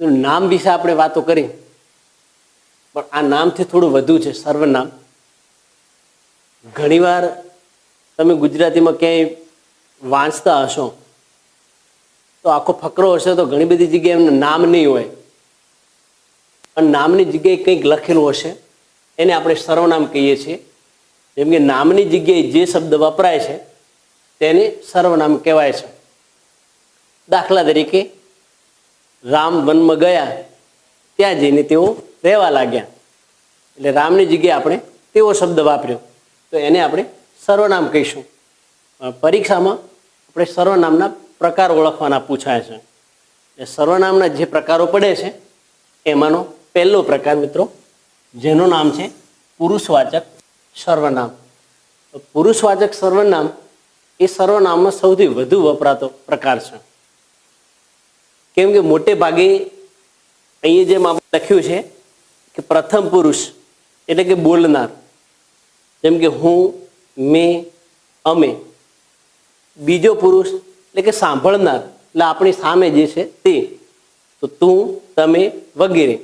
નામ વિશે આપણે વાતો કરી. પણ આ નામથી થોડું વધુ છે, સર્વનામ. ઘણીવાર તમે ગુજરાતીમાં ક્યાંય વાંચતા હશો, તો આખો ફકરો હશે તો ઘણી બધી જગ્યાએ એમનું નામ નહીં હોય. પણ નામની જગ્યાએ કંઈક લખેલું હશે, એને આપણે સર્વનામ કહીએ છીએ. જેમ કે નામની જગ્યાએ જે શબ્દ વપરાય છે, તેને સર્વનામ કહેવાય છે. દાખલા તરીકે રામ વનમાં ગયા, ત્યાં જઈને તેઓ રહેવા લાગ્યા. એટલે રામની જગ્યાએ આપણે તેવો શબ્દ વાપર્યો. તો એને આપણે સર્વનામ કહીશું. પરીક્ષામાં આપણે સર્વનામના પ્રકાર ઓળખવાના પૂછાય છે. એટલે સર્વનામના જે પ્રકારો પડે છે, એમાંનો પહેલો પ્રકાર મિત્રો, જેનું નામ છે પુરુષવાચક સર્વનામ. પુરુષવાચક સર્વનામ એ સર્વનામમાં સૌથી વધુ વપરાતો પ્રકાર છે. કેમ કે મોટે ભાગે અહીંયા જેમ આપણે લખ્યું છે કે પ્રથમ પુરુષ એટલે કે બોલનાર, જેમ કે હું, મેં, અમે. બીજો પુરુષ એટલે કે સાંભળનાર, એટલે આપણી સામે જે છે તે. તો તું, તમે વગેરે.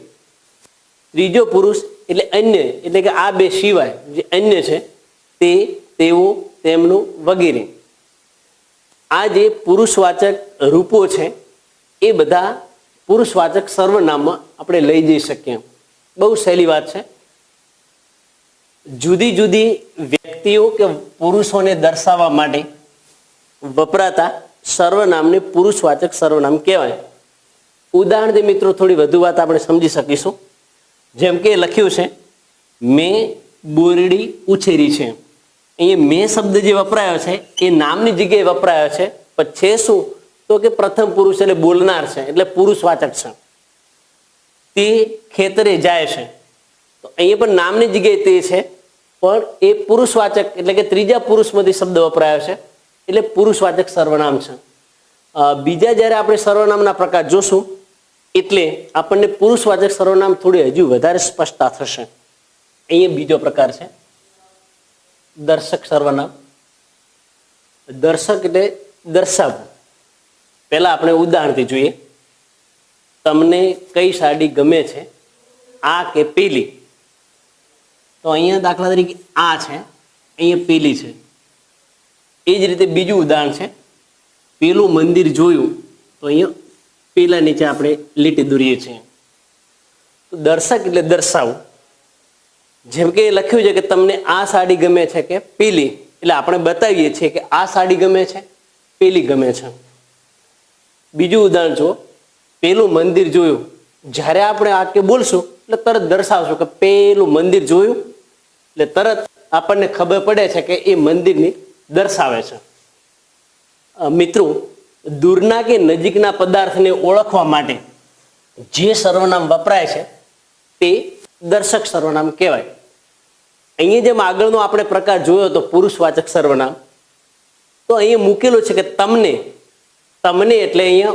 ત્રીજો પુરુષ એટલે અન્ય, એટલે કે આ બે સિવાય જે અન્ય છે તે, તેઓ, તેમનું વગેરે. આ જે પુરુષવાચક રૂપો છે એ બધા પુરુષવાચક સર્વનામમાં આપણે લઈ જઈ શકીએ. બહુ સહેલી વાત છે. જુદી જુદી વ્યક્તિઓ કે પુરુષોને દર્શાવવા માટે વપરાતા સર્વનામને પુરુષવાચક સર્વનામ કહેવાય. ઉદાહરણથી મિત્રો થોડી વધુ વાત આપણે સમજી શકીશું. જેમ કે લખ્યું છે, મેં બોરડી ઉછેરી છે. અહીંયા મેં શબ્દ જે વપરાયો છે, એ નામની જગ્યાએ વપરાયો છે. પણ છે શું? તો કે પ્રથમ પુરુષ એટલે બોલનાર છે, એટલે પુરુષવાચક છે. તે ખેતરે જાય છે. તો અહીંયા પણ નામની જગ્યાએ તે છે, પણ એ પુરુષવાચક એટલે કે ત્રીજા પુરુષમાંથી શબ્દ વપરાયો છે, એટલે પુરુષવાચક સર્વનામ છે. બીજા જ્યારે આપણે સર્વનામના પ્રકાર જોશું, એટલે આપણને પુરુષવાચક સર્વનામ થોડી હજુ વધારે સ્પષ્ટતા થશે. અહીંયા બીજો પ્રકાર છે, દર્શક સર્વનામ. દર્શક એટલે દર્શાવવું. પહેલા આપણે ઉદાહરણથી જોઈએ. તમને કઈ સાડી ગમે છે? આ કે પીલી? તો અહીંયા દાખલા તરીકે આ છે, અહીંયા પેલી છે. એ જ રીતે બીજું ઉદાહરણ છે. પેલું મંદિર જોયું, તો અહીંયા પેલા નીચે આપણે લીટી દોરીએ છીએ. દર્શક એટલે દર્શાવું. જેમ કે લખ્યું છે કે તમને આ સાડી ગમે છે કે પેલી? એટલે આપણે બતાવીએ છીએ કે આ સાડી ગમે છે, પેલી ગમે છે. બીજું ઉદાહરણ જુઓ. પેલું મંદિર જોયું. જ્યારે આપણે કે બોલશું, એટલે તરત દર્શાવશું કે પેલું મંદિર જોયું. એટલે તરત આપણને ખબર પડે છે કે એ મંદિરની દર્શાવે છે. મિત્રો, દૂરના કે નજીકના પદાર્થને ઓળખવા માટે જે સર્વનામ વપરાય છે, તે દર્શક સર્વનામ કહેવાય. અહીંયા જેમ આગળનો આપણે પ્રકાર જોયો તો પુરુષવાચક સર્વનામ. તો અહીંયા મૂકેલું છે કે તમને તમને એટલે અહીંયા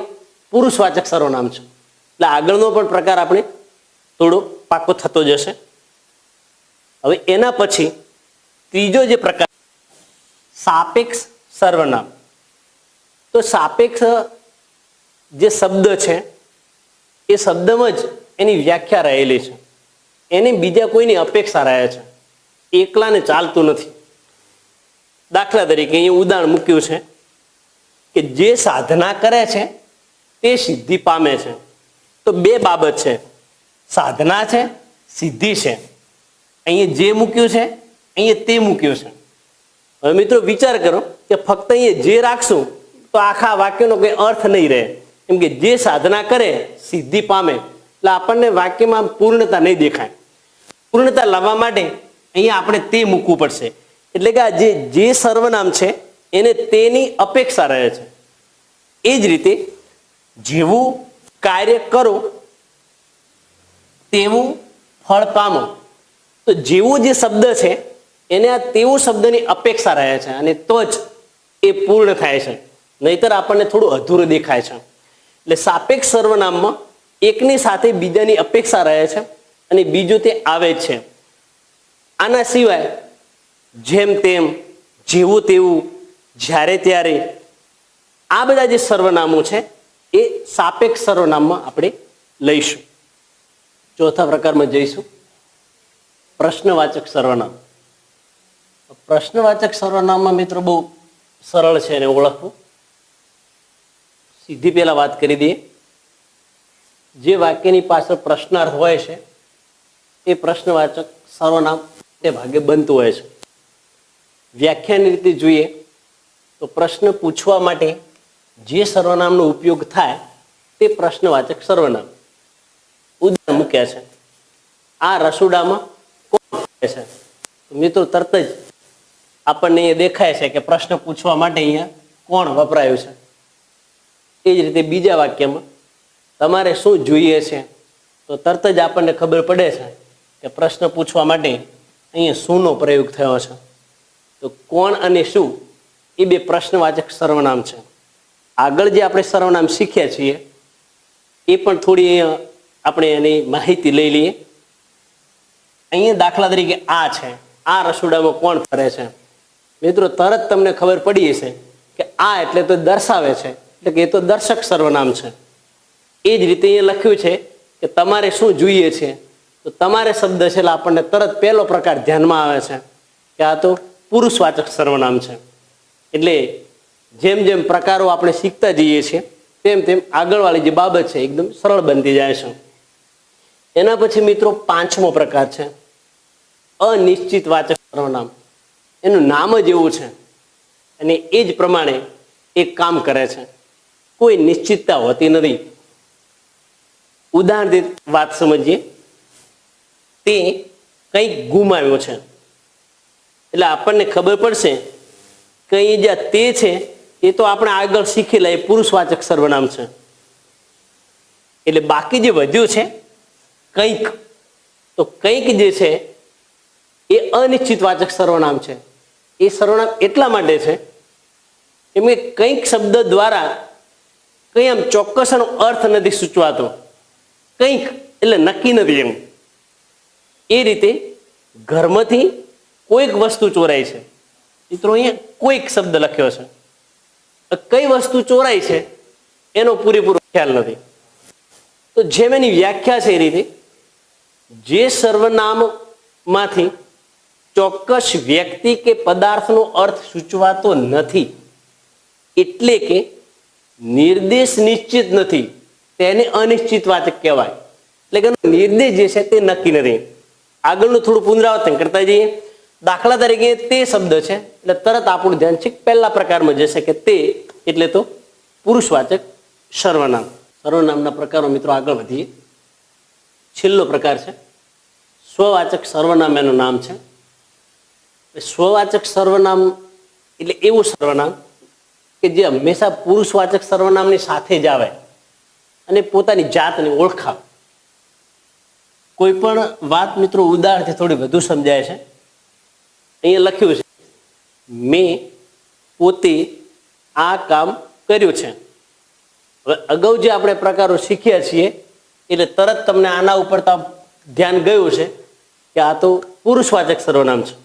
પુરુષવાચક સર્વનામ છે. એટલે આગળનો પણ પ્રકાર આપણે થોડો પાકો થતો જશે. હવે એના પછી ત્રીજો જે પ્રકાર, સાપેક્ષ સર્વનામ. તો સાપેક્ષ જે શબ્દ છે, એ શબ્દમાં જ એની વ્યાખ્યા રહેલી છે. એને બીજા કોઈની અપેક્ષા રહે છે. એકલાને ચાલતું નથી. દાખલા તરીકે અહીંયા ઉદાહરણ મૂક્યું છે. કે જે સાધના કરે છે, તે સિદ્ધિ પામે છે. તો બે બાબત છે. સાધના છે, સિદ્ધિ છે. અહીંયા જે મૂક્યું છે, અહીંયા તે મૂક્યું છે. હવે મિત્રો વિચાર કરો કે ફક્ત અહીંયા જે રાખશું, તો આખા વાક્યનો કોઈ અર્થ નહીં રહે. કેમ કે જે સાધના કરે, સિદ્ધિ પામે. એટલે આપણને વાક્યમાં પૂર્ણતા નહીં દેખાય. પૂર્ણતા લાવવા માટે અહીંયા આપણે તે મૂકવું પડશે. એટલે કે આ જે જે સર્વનામ છે એને તેની અપેક્ષા રહે છે. એ જ રીતે જેવું કાર્ય કરો, તેવું ફળ પામો. તો જેવું જે શબ્દ છે, એને આ તેવું શબ્દની અપેક્ષા રહે છે અને તો જ એ પૂર્ણ થાય છે. નહીતર આપણને થોડું અધૂરું દેખાય છે. એટલે સાપેક્ષ સર્વનામમાં એકની સાથે બીજાની અપેક્ષા રહે છે અને બીજું તે આવે છે. આના સિવાય જેમ તેમ, જેવું તેવું જ્યારે ત્યારે આ બધા જે સર્વનામો છે, એ સાપેક્ષ સર્વનામમાં આપણે લઈશું. ચોથા પ્રકારમાં જઈશું. પ્રશ્નવાચક સર્વનામ. પ્રશ્નવાચક સર્વનામમાં મિત્રો બહુ સરળ છે એને ઓળખવું. સીધી પહેલા વાત કરી દઈએ. જે વાક્યની પાછળ પ્રશ્નાર્થ હોય છે, એ પ્રશ્નવાચક સર્વનામ તે ભાગે બનતું હોય છે. વ્યાખ્યાની રીતે જોઈએ. તો પ્રશ્ન પૂછવા માટે જે સર્વનામનો ઉપયોગ થાય તે પ્રશ્નવાચક સર્વનામ. ઉદાહરણ મૂક્યા છે. આ રસોડામાં કોણ છે? મિત્રો તરત જ આપણને એ દેખાય છે કે પ્રશ્ન પૂછવા માટે અહીંયા કોણ વપરાયું છે? એ જ રીતે બીજા વાક્યમાં, તમારે શું જોઈએ છે? તો તરત જ આપણને ખબર પડે છે કે પ્રશ્ન પૂછવા માટે અહીંયા શુંનો પ્રયોગ થયો છે? તો કોણ અને શું એ બે પ્રશ્નવાચક સર્વનામ છે. આગળ જે આપણે સર્વનામ શીખ્યા છીએ, એ પણ થોડી આપણે એની માહિતી લઈ લઈએ. અહીંયા દાખલા તરીકે આ છે. આ રસોડામાં કોણ ફરે છે? મિત્રો, તરત તમને ખબર પડી હશે કે આ એટલે તો દર્શાવે છે, એટલે કે એ તો દર્શક સર્વનામ છે. એ જ રીતે અહીંયા લખ્યું છે કે તમારે શું જોઈએ છે? તો તમારે શબ્દ છે એટલે આપણને તરત પહેલો પ્રકાર ધ્યાનમાં આવે છે કે આ તો પુરુષવાચક સર્વનામ છે. એટલે જેમ જેમ પ્રકારો આપણે શીખતા જઈએ છીએ, તેમ તેમ આગળવાળી જે બાબત છે એકદમ સરળ બનતી જાય છે. એના પછી મિત્રો પાંચમો પ્રકાર છે, અનિશ્ચિત વાચક સર્વનામ એનું નામ જ એવું છે અને એ જ પ્રમાણે એ કામ કરે છે. કોઈ નિશ્ચિતતા હોતી નથી. ઉદાહરણ વાત સમજીએ. તે કંઈક ગુમાવ્યો છે. એટલે આપણને ખબર પડશે કે જે તે છે, એ તો આપણે આગળ શીખેલા એ પુરુષવાચક સર્વનામ છે. એટલે બાકી જે વધ્યું છે, કંઈક, તો કંઈક જે છે, એ અનિશ્ચિત વાચક સર્વનામ છે. એ સર્વનામ એટલા માટે છે કેમ કે કંઈક શબ્દ દ્વારા કંઈ આમ ચોક્કસનો અર્થ નથી સૂચવાતો. કંઈક, એટલે નક્કી નથી એમ. એ રીતે ઘરમાંથી કોઈક વસ્તુ ચોરાય છે. મિત્રો, અહીંયા કોઈક શબ્દ લખ્યો છે. કઈ વસ્તુ ચોરાય છે, એનો પૂરેપૂરો ખ્યાલ નથી. તો જેમ એની વ્યાખ્યા છે એ રીતે, જે સર્વનામમાંથી ચોક્કસ વ્યક્તિ કે પદાર્થનો અર્થ સૂચવાતો નથી, એટલે કે નિર્દેશ નિશ્ચિત નથી, તેને અનિશ્ચિત વાચક કહેવાય. એટલે કે નિર્દેશ જે છે તે નક્કી નથી. આગળનું થોડું પુનરાવર્તન કરતા જઈએ. દાખલા તરીકે તે શબ્દ છે, એટલે તરત આપણું ધ્યાન છે પહેલા પ્રકારમાં જશે કે તે એટલે તો પુરુષવાચક સર્વનામ. સર્વનામના પ્રકારો મિત્રો આગળ વધીએ. છેલ્લો પ્રકાર છે, સ્વવાચક સર્વનામ એનું નામ છે. સ્વવાચક સર્વનામ એટલે એવું સર્વનામ કે જે હંમેશા પુરુષવાચક સર્વનામની સાથે જ આવે અને પોતાની જાતને ઓળખાવે. કોઈ પણ વાત મિત્રો ઉદાહરણથી થોડી વધુ સમજાય છે. અહીંયા લખ્યું છે, મેં પોતે આ કામ કર્યું છે. હવે અગાઉ જે આપણે પ્રકારો શીખ્યા છીએ, એટલે તરત તમને આના ઉપર તો ધ્યાન ગયું છે કે આ તો પુરુષવાચક સર્વનામ છે.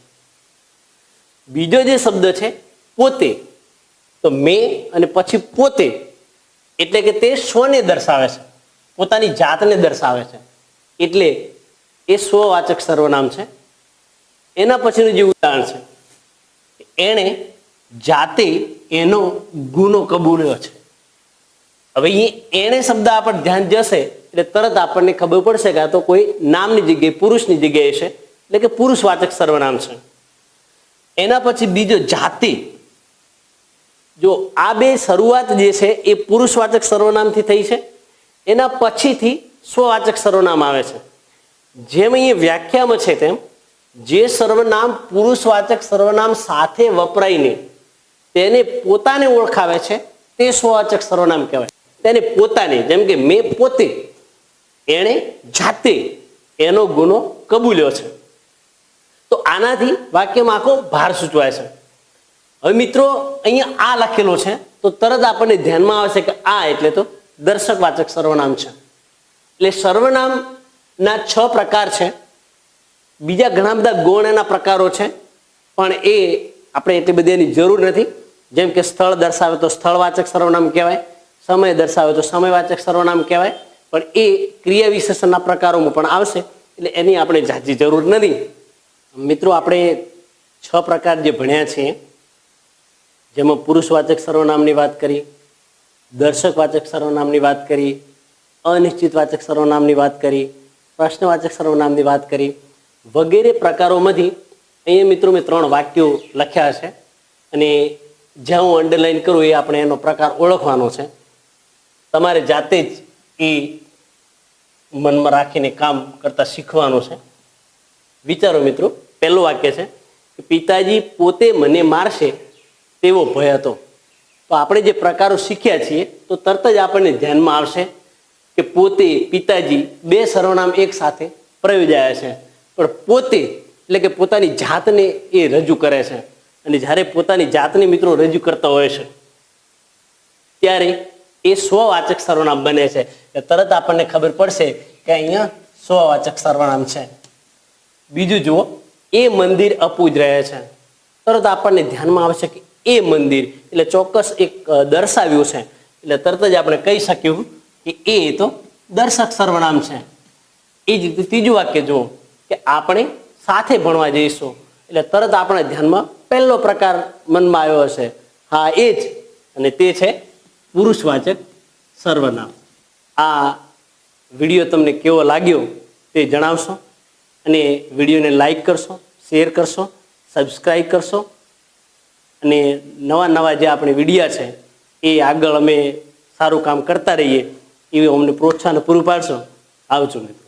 બીજો જે શબ્દ છે, પોતે, તો મેં અને પછી પોતે, એટલે કે તે સ્વને દર્શાવે છે. પોતાની જાતને દર્શાવે છે. એટલે એ સ્વવાચક સર્વનામ છે. એના પછીનું જે ઉદાહરણ છે, એણે જાતે એનો ગુનો કબૂલ્યો છે. હવે અહીં એણે શબ્દ આપણ ધ્યાન જશે, એટલે તરત આપણને ખબર પડશે કે આ તો કોઈ નામની જગ્યાએ, પુરુષની જગ્યાએ છે, એટલે કે પુરુષવાચક સર્વનામ છે. એના પછી બીજો જાતિ. જો આ બે શરૂઆત જે છે, એ પુરુષવાચક સર્વનામથી થઈ છે, એના પછીથી સ્વવાચક સર્વનામ આવે છે. જેમ અહીંયા વ્યાખ્યામાં છે તેમ જે સર્વનામ પુરુષવાચક સર્વનામ સાથે વપરાઈને તેને પોતાને ઓળખાવે છે, તે સ્વવાચક સર્વનામ કહેવાય. તેને પોતાને, જેમ કે મેં પોતે, એણે જાતે એનો ગુનો કબૂલ્યો છે. તો આનાથી વાક્યમાં આખો ભાર સૂચવાય છે. હવે મિત્રો, અહીંયા આ લખેલો છે, તો તરત આપણને ધ્યાનમાં આવે છે કે આ એટલે તો દર્શકવાચક સર્વનામ છે. એટલે સર્વનામના છ પ્રકાર છે. બીજા ઘણા બધા ગુણ એના પ્રકારો છે, પણ એ આપણે એટલી બધી એની જરૂર નથી. જેમ કે સ્થળ દર્શાવે તો સ્થળવાચક સર્વનામ કહેવાય, સમય દર્શાવે તો સમયવાચક સર્વનામ કહેવાય, પણ એ ક્રિયા વિશેષણના પ્રકારોમાં પણ આવશે, એટલે એની આપણે જાજી જરૂર નથી. મિત્રો, આપણે છ પ્રકાર જે ભણ્યા છીએ, જેમાં પુરુષવાચક સર્વનામની વાત કરી, દર્શકવાચક સર્વનામની વાત કરી, અનિશ્ચિતવાચક સર્વનામની વાત કરી, પ્રશ્નવાચક સર્વનામની વાત કરી વગેરે પ્રકારોમાંથી અહીંયા મિત્રો મેં ત્રણ વાક્યો લખ્યા છે. અને જ્યાં હું અંડરલાઈન કરું એ આપણે એનો પ્રકાર ઓળખવાનો છે. તમારે જાતે જ એ મનમાં રાખીને કામ કરતા શીખવાનું છે. વિચારો મિત્રો, પહેલું વાક્ય છે કે પિતાજી પોતે મને મારશે તેવો ભય હતો. તો આપણે જે પ્રકારો શીખ્યા છીએ તો તરત જ આપણને ધ્યાનમાં આવશે કે પોતે પિતાજી બે સર્વનામ એક સાથે પ્રયોજાયા છે. પણ પોતે, એટલે કે પોતાની જાતને એ રજૂ કરે છે. અને જ્યારે પોતાની જાતને મિત્રો રજૂ કરતા હોય છે, ત્યારે એ સ્વવાચક સર્વનામ બને છે. તરત આપણને ખબર પડશે કે અહીંયા સ્વવાચક સર્વનામ છે. બીજું જુઓ, એ મંદિર અપૂજ રહે છે. તરત આપણને ધ્યાનમાં આવશે કે એ મંદિર, એટલે ચોક્કસ એક દર્શાવ્યું છે. એટલે તરત જ આપણે કહી શક્યું કે એ તો દર્શક સર્વનામ છે. એ જ રીતે ત્રીજું વાક્ય જુઓ. કે આપણે સાથે ભણવા જઈશું. એટલે તરત આપણે ધ્યાનમાં પહેલો પ્રકાર મનમાં આવ્યો હશે. હા, એ જ. અને તે છે પુરુષવાચક સર્વનામ. આ વીડિયો તમને કેવો લાગ્યો તે જણાવશો. અને વિડીયોને લાઈક કરશો, શેર કરશો સબસ્ક્રાઈબ કરશો. અને નવા નવા જે આપણે વિડીયા છે, એ આગળ અમે સારું કામ કરતા રહીએ. એવું અમને પ્રોત્સાહન પૂરું પાડશો. આવજો મિત્રો.